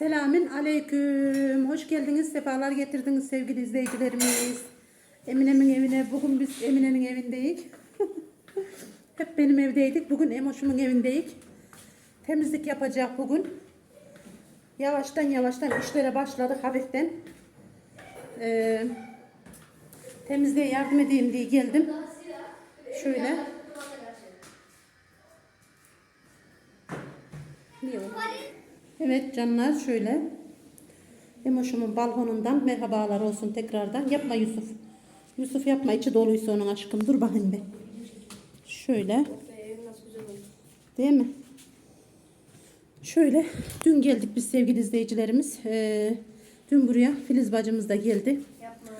Selamün aleyküm. Hoş geldiniz, sefalar getirdiniz sevgili izleyicilerimiz. Emine'min evine, bugün biz Emine'nin evindeyiz. Hep benim evdeydik, bugün Emoş'umun evindeyiz. Temizlik yapacak bugün. Yavaştan yavaştan işlere başladık hafiften. Ee, temizliğe yardım edeyim diye geldim. Şöyle. Niye o? Evet canlar şöyle. Emoşumun balkonundan merhabalar olsun tekrardan. Yapma Yusuf. Yusuf yapma içi doluysa onun aşkım. Dur bakayım bir. Şöyle. Değil mi? Şöyle. Dün geldik biz sevgili izleyicilerimiz. Ee, dün buraya Filiz bacımız da geldi. Yapma.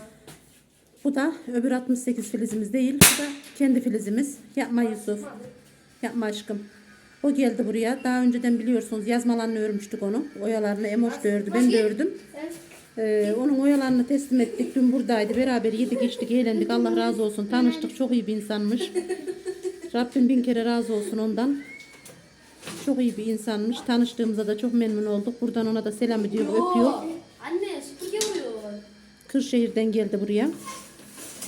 Bu da öbür 68 filizimiz değil. Bu da kendi filizimiz. Yapma Yusuf. Yapma aşkım. O geldi buraya. Daha önceden biliyorsunuz yazmalarını örmüştük onu. Oyalarını Emoş da ördü. Ben de ördüm. Ee, onun oyalarını teslim ettik. Dün buradaydı. Beraber yedik içtik eğlendik. Allah razı olsun. Tanıştık. Çok iyi bir insanmış. Rabbim bin kere razı olsun ondan. Çok iyi bir insanmış. Tanıştığımıza da çok memnun olduk. Buradan ona da selam ediyor, öpüyor. Anne süpürge vuruyor. Kırşehir'den geldi buraya.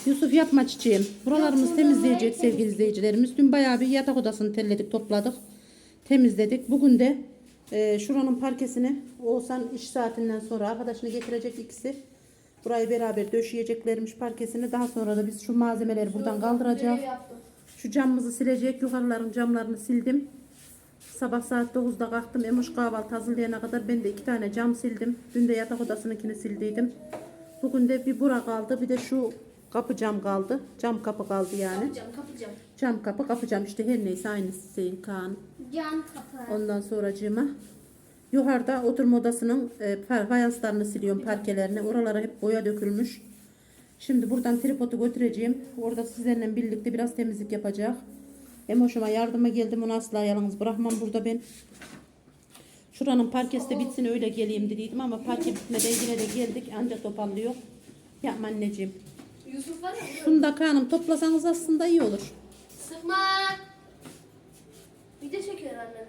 Yusuf yapma çiçeğim. Buralarımızı temizleyecek sevgili izleyicilerimiz. Dün bayağı bir yatak odasını telledik, topladık. Temizledik. Bugün de e, şuranın parkesini Oğuzhan iş saatinden sonra arkadaşını getirecek ikisi. Burayı beraber döşeyeceklermiş parkesini. Daha sonra da biz şu malzemeleri buradan kaldıracağız. Şu camımızı silecek. Yukarıların camlarını sildim. Sabah saat 9'da kalktım. Emoş kahvaltı hazırlayana kadar ben de iki tane cam sildim. Dün de yatak odasınınkini sildiydim. Bugün de bir bura kaldı. Bir de şu kapı cam kaldı. Cam kapı kaldı yani. Kapacağım kapacağım. Cam kapı kapı cam işte her neyse aynısı Hüseyin Kaan. Cam kapı. Ondan sonracığıma yukarıda oturma odasının e, fa- fayanslarını siliyorum parkelerine. Oralara hep boya dökülmüş. Şimdi buradan tripodu götüreceğim. Orada sizlerle birlikte biraz temizlik yapacak. Emoşuma yardıma geldim. Onu asla yalnız bırakmam burada ben. Şuranın parkesi de bitsin öyle geleyim dediydim ama parke bitmeden yine de geldik. Ancak toparlıyor. Yapma anneciğim. Yusuf var ya. Şunu da kanım toplasanız aslında iyi olur. Sıkma. Bir de çekiyor annem.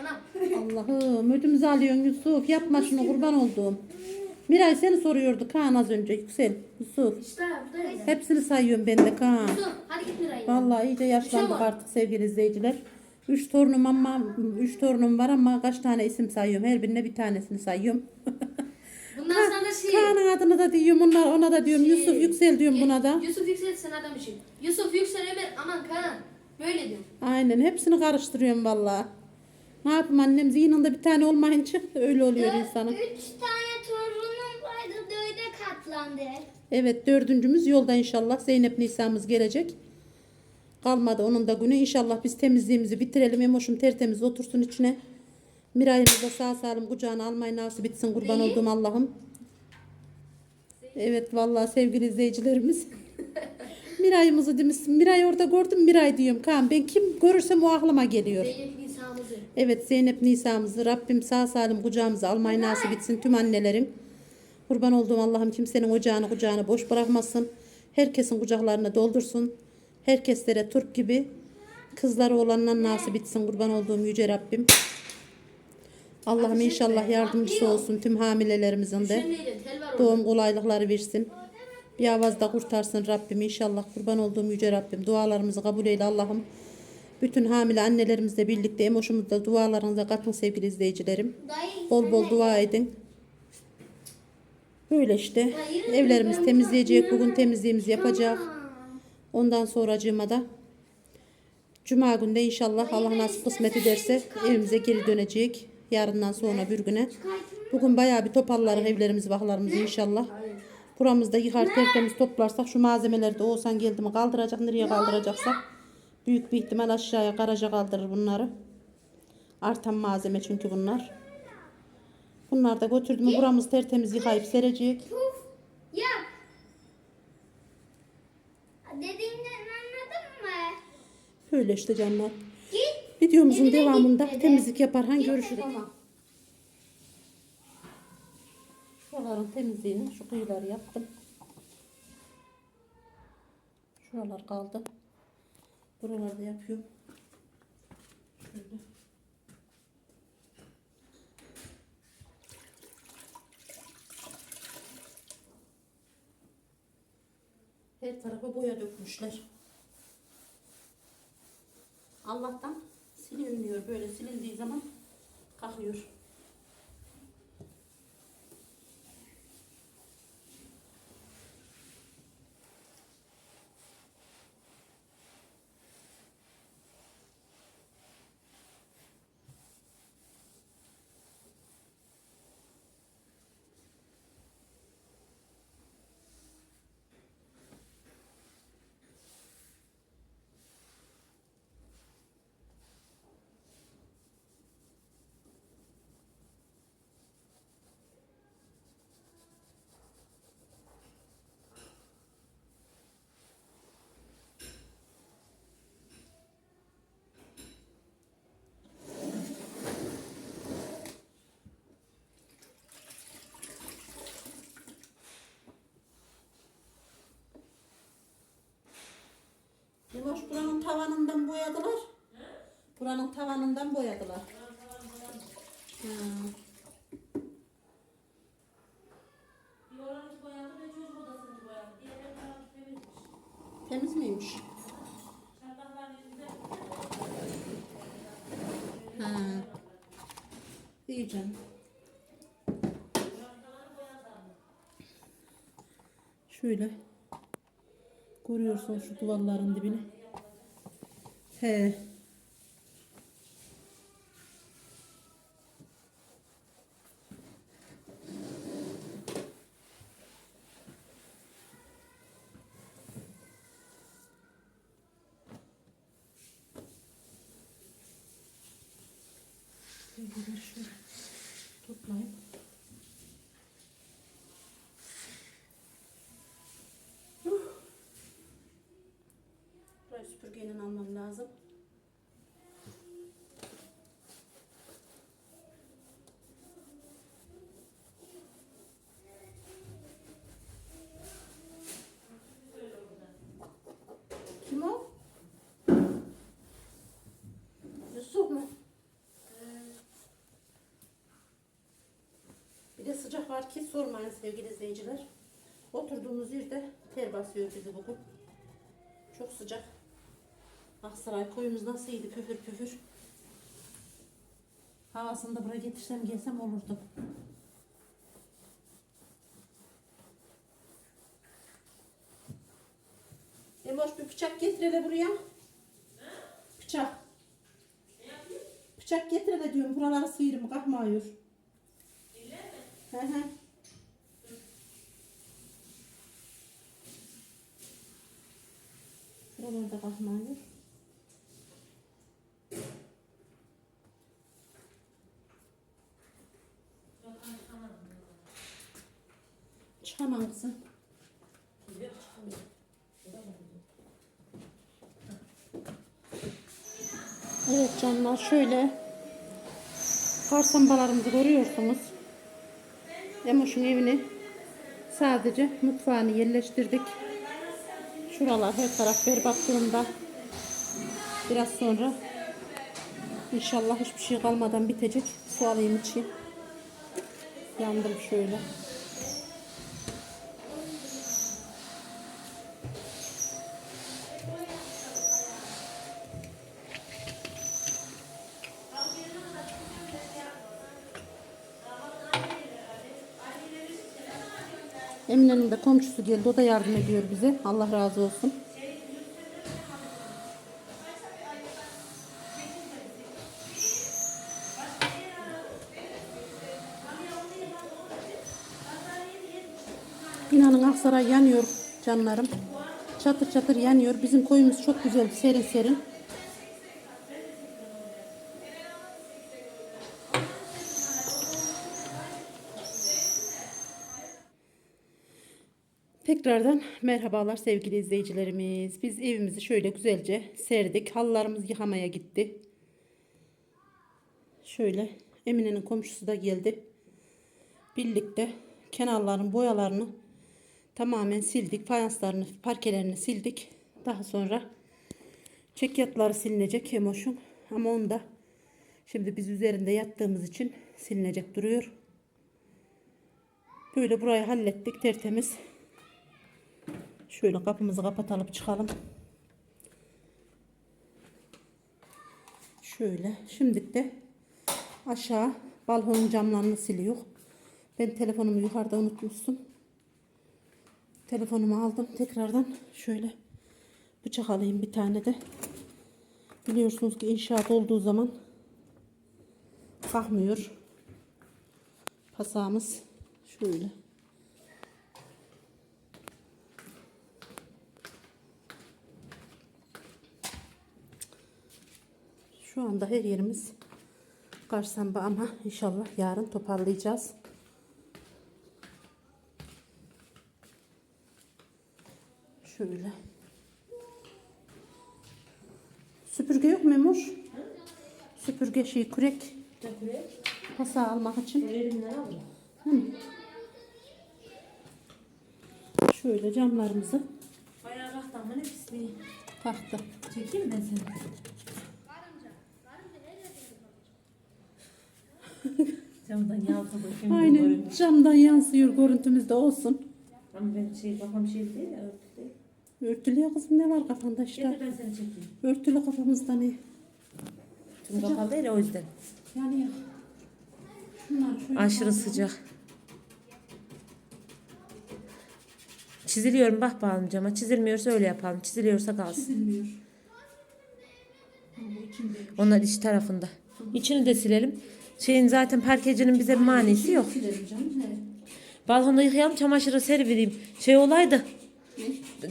Ana. Allah'ım ödümüzü alıyorsun Yusuf. Yapma şunu kurban olduğum. Miray seni soruyordu Kaan az önce. Yüksel. Yusuf. İşte buradayım. Hepsini sayıyorum ben de Kaan. Yusuf hadi git Miray'ın. Vallahi iyice yaşlandık artık sevgili izleyiciler. Üç torunum ama üç torunum var ama kaç tane isim sayıyorum. Her birine bir tanesini sayıyorum. Bundan sonra şey. Kaan'ın adını da diyorum. Onlar ona da diyorum. şey- Yusuf Yüksel diyorum buna da. Yusuf Yüksel sen adam için. Yusuf Yüksel Ömer aman Kaan. Böyle diyorum. Aynen hepsini karıştırıyorum vallahi. Ne yapayım annem zihninde bir tane olmayınca öyle oluyor insanın. Üç tane torunum vardı dörde katlandı. Evet dördüncümüz yolda inşallah. Zeynep Nisa'mız gelecek. Kalmadı onun da günü. İnşallah biz temizliğimizi bitirelim. Emoşum tertemiz otursun içine. Miray'ımız da sağ salim kucağına almayı nasip etsin. Kurban olduğum Allah'ım. Evet vallahi sevgili izleyicilerimiz. Miray'ımızı demişsin. Miray orada gördüm. Miray diyorum. Kaan ben kim görürsem o aklıma geliyor. Zeynep İsa'mızı. Evet Zeynep Nisa'mızı Rabbim sağ salim kucağımıza almayı nasip etsin tüm annelerin. Kurban olduğum Allah'ım kimsenin ocağını kucağını boş bırakmasın. Herkesin kucaklarını doldursun. Herkeslere Türk gibi kızları olanlar nasip etsin kurban olduğum yüce Rabbim. Allah'ım inşallah yardımcısı olsun tüm hamilelerimizin de. Doğum kolaylıkları versin. Bir avazda kurtarsın Rabbim inşallah kurban olduğum yüce Rabbim. Dualarımızı kabul eyle Allah'ım. Bütün hamile annelerimizle birlikte emoşumuzda dualarınıza katın sevgili izleyicilerim. Bol bol dua edin. Böyle işte. Evlerimiz temizleyecek. Bugün temizliğimizi yapacak. Ondan sonracığıma da Cuma günde inşallah Allah nasip kısmet ederse evimize geri dönecek. Yarından sonra bir güne. Bugün bayağı bir toparlarız evlerimizi, baklarımızı inşallah. Buramızda yıkar tertemiz toplarsak şu malzemeleri de olsan geldi mi kaldıracak. Nereye kaldıracaksak büyük bir ihtimal aşağıya garaja kaldırır bunları. Artan malzeme çünkü bunlar. Bunlar da götürdüm buramız tertemiz yıkayıp serecek. yap. Dediğimden anladın mı? Böyle işte canlar. Videomuzun Evine devamında gitmedi. temizlik yaparhan görüşürüz. Tamam. Şuraların temizliğini şu kıyıları yaptım. Şuralar kaldı. Buralarda yapıyorum. Şöyle. Her tarafa boya dökmüşler. Allah'tan silinmiyor. Böyle silindiği zaman kalkıyor. Yavaş buranın tavanından boyadılar. Buranın tavanından boyadılar. Ha. Temiz miymiş? Ha. İyi canım. Şöyle. Görüyorsun şu duvarların dibini. He. Şöyle şöyle toplayayım. Burayı süpürgeyle almam lazım. Kim o? Yusuf mu? Bir de sıcak var ki sormayın sevgili izleyiciler. Oturduğumuz yerde ter basıyor bizi bugün. Çok sıcak. Aksaray koyumuz nasıl iyiydi püfür püfür. Havasını da buraya getirsem gelsem olurdu. Emoş bir bıçak getir hele buraya. Bıçak. Bıçak getir hele diyorum. Buraları sıyırım kalkmıyor. Hı hı. Buralarda kalkmıyor. Çıkamam kızım. Evet canlar şöyle karsambalarımızı görüyorsunuz. Emoş'un evini sadece mutfağını yerleştirdik. Şuralar her taraf berbat durumda. Biraz sonra inşallah hiçbir şey kalmadan bitecek. Su alayım içeyim. Yandım şöyle. Emine'nin de komşusu geldi. O da yardım ediyor bize. Allah razı olsun. İnanın Aksaray yanıyor canlarım. Çatır çatır yanıyor. Bizim koyumuz çok güzel, serin serin. Tekrardan merhabalar sevgili izleyicilerimiz. Biz evimizi şöyle güzelce serdik. Halılarımız yıkamaya gitti. Şöyle Emine'nin komşusu da geldi. Birlikte kenarların boyalarını tamamen sildik. Fayanslarını, parkelerini sildik. Daha sonra çekyatları silinecek Emoş'un. Ama onu da şimdi biz üzerinde yattığımız için silinecek duruyor. Böyle burayı hallettik tertemiz. Şöyle kapımızı kapatalım çıkalım. Şöyle. Şimdi de aşağı balkonun camlarını siliyor. Ben telefonumu yukarıda unutmuşsun. Telefonumu aldım. Tekrardan şöyle bıçak alayım bir tane de. Biliyorsunuz ki inşaat olduğu zaman kalkmıyor. Pasağımız şöyle. Şu anda her yerimiz karsamba ama inşallah yarın toparlayacağız. Şöyle. Süpürge yok mu Emur? Süpürge şey kürek Takure. pasa almak için. Elimden al. Şöyle camlarımızı Bayağı kalktı ama ne pisliği. taktı. Çekeyim ben seni? Camdan bakayım. Aynen camdan yansıyor görüntümüz de olsun. Ama ben şey kafam şey değil ya örtü değil. Örtülü ya kızım ne var kafanda işte. Gel de ben seni çekeyim. Örtülü kafamızda ne? Tüm kapalı değil o yüzden. Yani ya. Şunlar şöyle Aşırı kaldıralım. sıcak. Çiziliyorum bak bağım cama. Çizilmiyorsa öyle yapalım. Çiziliyorsa kalsın. Çizilmiyor. Onlar iç tarafında. İçini de silelim. Şeyin zaten parkecinin bize bir manisi yok. Balkonda yıkayalım çamaşırı serivereyim. Şey olaydı.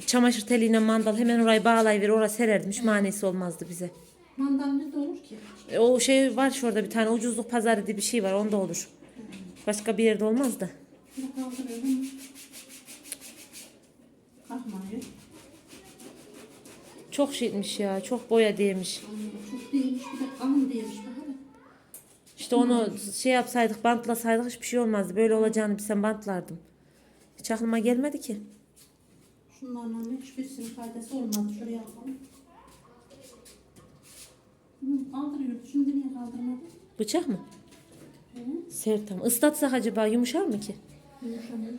Çamaşır teliyle mandal hemen orayı bağlayıver oraya serermiş manisi olmazdı bize. Mandal ne de olur ki? E, O şey var şurada bir tane ucuzluk pazarı diye bir şey var onda olur. Başka bir yerde olmaz da. Çok şeymiş ya çok boya değmiş. Anne, İşte onu şey yapsaydık bantlasaydık hiçbir şey olmazdı. Böyle olacağını bilsem bantlardım. Hiç aklıma gelmedi ki. Şunlarla hiçbirisinin faydası olmaz. Şuraya alalım. Hı, Kaldırıyordu. Şimdi niye kaldırmadı? Bıçak mı? Hı? Sert ama. Islatsak acaba yumuşar mı ki? Yumuşamıyor.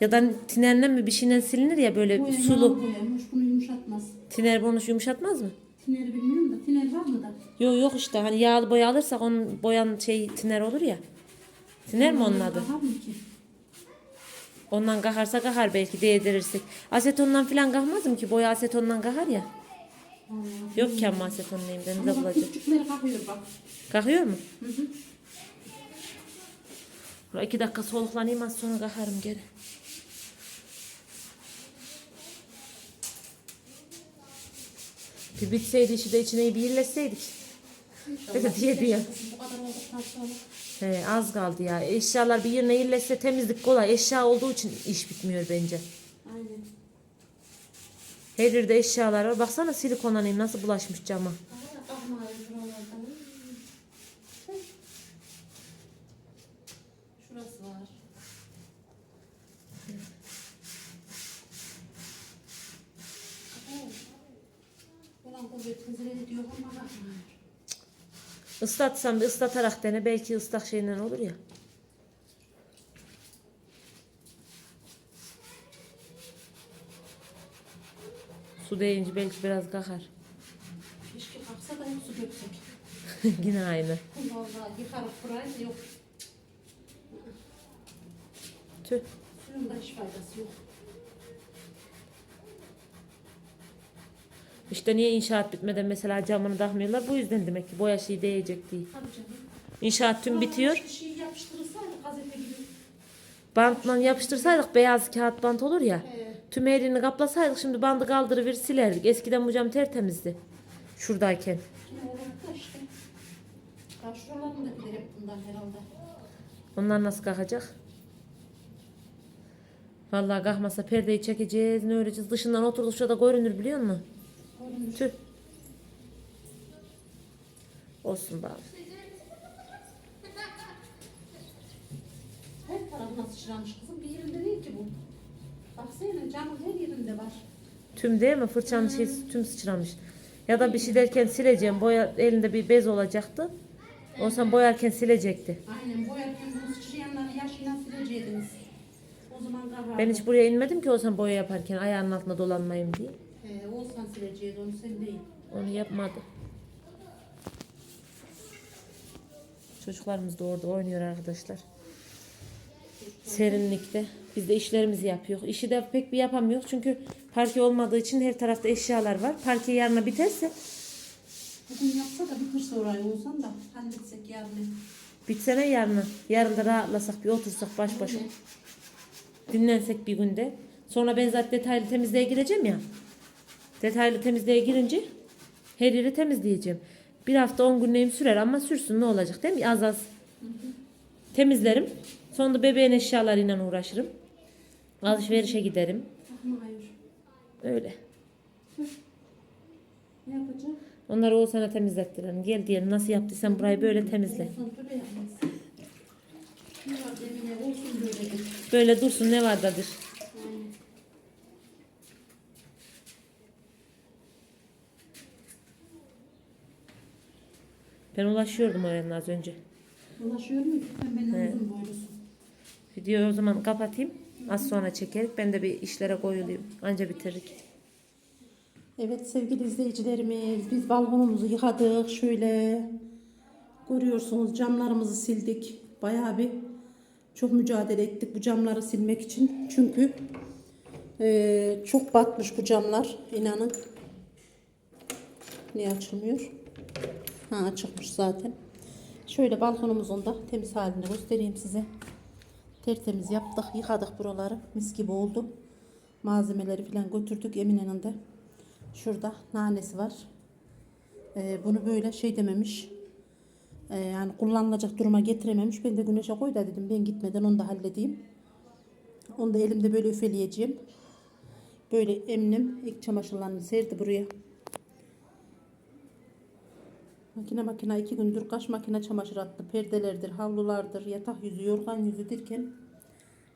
Ya da tinerle mi bir şeyle silinir ya böyle Boya sulu. yağlı boyamış. Bunu yumuşatmaz. Tiner bonuş yumuşatmaz mı? Tineri bilmiyorum da. Tiner var mı da? Yok yok işte hani yağlı boya alırsak onun boyan şey tiner olur ya. Tiner mi onun adı? Var mı ki? Ondan kaharsa kahar belki değdirirsek. Asetondan filan kahmaz mı ki? Boya asetondan kahar ya. Vallahi. Yok ki ama aseton neyim de Ama bak bulacak. küçükleri kalkıyor bak. Kahıyor mu? Hı hı. Ulan iki dakika soluklanayım az sonra kaharım geri. Bir bitseydi işi de içine bir birleşseydik. Öyle diye diye. Bu kadar olduktan sonra. He, az kaldı ya. Eşyalar bir yerine yerleşse temizlik kolay. Eşya olduğu için iş bitmiyor bence. Aynen. Her yerde eşyalar var. Baksana silikon anayım nasıl bulaşmış cama. Aa, kalkmıyor şuralardan. Şurası var. Ulan kuvvet hızlı diyor ama kalkmıyor. Islatsam bir ıslatarak dene. Belki ıslak şeyinden olur ya. Su değince belki biraz kakar. Keşke kalksa da hep su döksek. Yine aynı. Vallahi yıkarıp burayı yok. Tüh. Suyun da hiç faydası yok. İşte niye inşaat bitmeden mesela camını takmıyorlar? Bu yüzden demek ki boya şey değecek. Tabii canım. İnşaat tüm bitiyor. Bir şey yapıştırılsaydı gazete gibi. Bantla yapıştırsaydık beyaz kağıt bant olur ya. Ee, Tüm yerini kaplasaydık şimdi bandı kaldırıver silerdik. Eskiden bu cam tertemizdi. Şuradayken. ne olur da işte. Ya şuralarındakiler hep bundan herhalde. Onlar nasıl kalkacak? Vallahi kalkmasa perdeyi çekeceğiz, ne öreceğiz? Dışından oturduk şurada görünür biliyor musun? Tüh. Olsun bari. Her tarafına sıçramış kızım. Bir yerinde değil ki bu. Baksana camın her yerinde var. Tüm değil mi? Fırçanın şeysi tüm sıçramış. Ya da bir şey derken sileceğim. Boya elinde bir bez olacaktı. O sen boyarken silecekti. Aynen boyarken bunu sıçrayanları yaşıyla sileceydiniz. O zaman kahve. Ben hiç buraya inmedim ki olsan boya yaparken ayağının altına dolanmayayım diye. Olsan sileceğiz onu sen değil. Onu yapmadı. Çocuklarımız da orada oynuyor arkadaşlar. Serinlikte. Biz de işlerimizi yapıyoruz. İşi de pek bir yapamıyoruz. Çünkü parke olmadığı için her tarafta eşyalar var. Parke yarına biterse Bugün yapsa da bitirse orayı olsan da halletsek yarın. bitsene yarına. Yarın da rahatlasak bir otursak baş başa. Dinlensek bir günde. Sonra ben zaten detaylı temizliğe gireceğim ya. Detaylı temizliğe girince her yeri temizleyeceğim. Bir hafta on günlüğüm sürer ama sürsün ne olacak değil mi? Az az temizlerim. Sonra bebeğin eşyalarıyla uğraşırım. Alışverişe giderim. Hayır. Öyle. Ne yapacağım? Onları o sana temizlettirelim. Gel diyelim nasıl yaptıysan burayı böyle temizle. Böyle yapmaz. Ne var Emine olsun böyle de. Böyle dursun ne vardadır. Ben ulaşıyordum oraya az önce. Ulaşıyor mu? Sen benden uzun boylusun. Videoyu o zaman kapatayım. Az sonra çekerik. Ben de bir işlere koyulayım. Anca bitiririk. Evet sevgili izleyicilerimiz biz balkonumuzu yıkadık şöyle görüyorsunuz camlarımızı sildik bayağı bir çok mücadele ettik bu camları silmek için çünkü eee, çok batmış bu camlar inanın niye açılmıyor ha açıkmış zaten şöyle balkonumuzun da temiz halini göstereyim size tertemiz yaptık yıkadık buraları mis gibi oldu malzemeleri falan götürdük Emine'nin de Şurada nanesi var. Ee, bunu böyle şey dememiş. Ee, yani kullanılacak duruma getirememiş. Ben de güneşe koy da dedim ben gitmeden onu da halledeyim. Onu da elimde böyle üfeleyeceğim. Böyle eminim ilk çamaşırlarını serdi buraya. Makine makine iki gündür kaç makine çamaşır attı. Perdelerdir, havlulardır, yatak yüzü, yorgan yüzü derken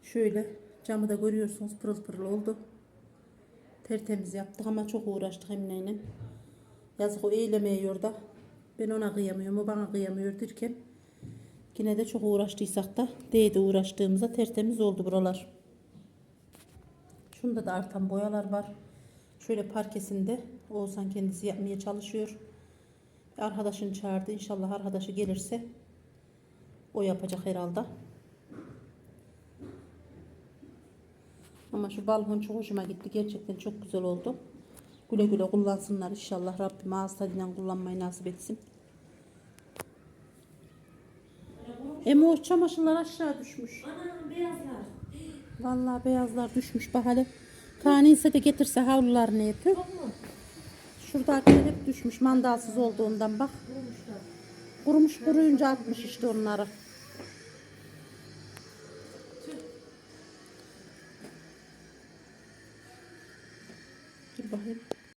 şöyle camı da görüyorsunuz pırıl pırıl oldu. Tertemiz yaptık ama çok uğraştık Emine'yle. Yazık o eylemeyiyor da. Ben ona kıyamıyorum, o bana kıyamıyor derken. Yine de çok uğraştıysak da değdi uğraştığımızda tertemiz oldu buralar. Şunda da artan boyalar var. Şöyle parkesinde Oğuzhan kendisi yapmaya çalışıyor. Arkadaşını çağırdı. İnşallah arkadaşı gelirse o yapacak herhalde. Ama şu balkon çok hoşuma gitti. Gerçekten çok güzel oldu. Güle güle kullansınlar inşallah. Rabbim ağız tadıyla kullanmayı nasip etsin. Emo o çamaşırlar aşağı düşmüş. Ana beyazlar. Vallahi beyazlar düşmüş bak hele. Kani ise de getirse havlularını yapıyor. Şuradakiler hep düşmüş mandalsız olduğundan bak. Kurumuş kuruyunca atmış işte onları.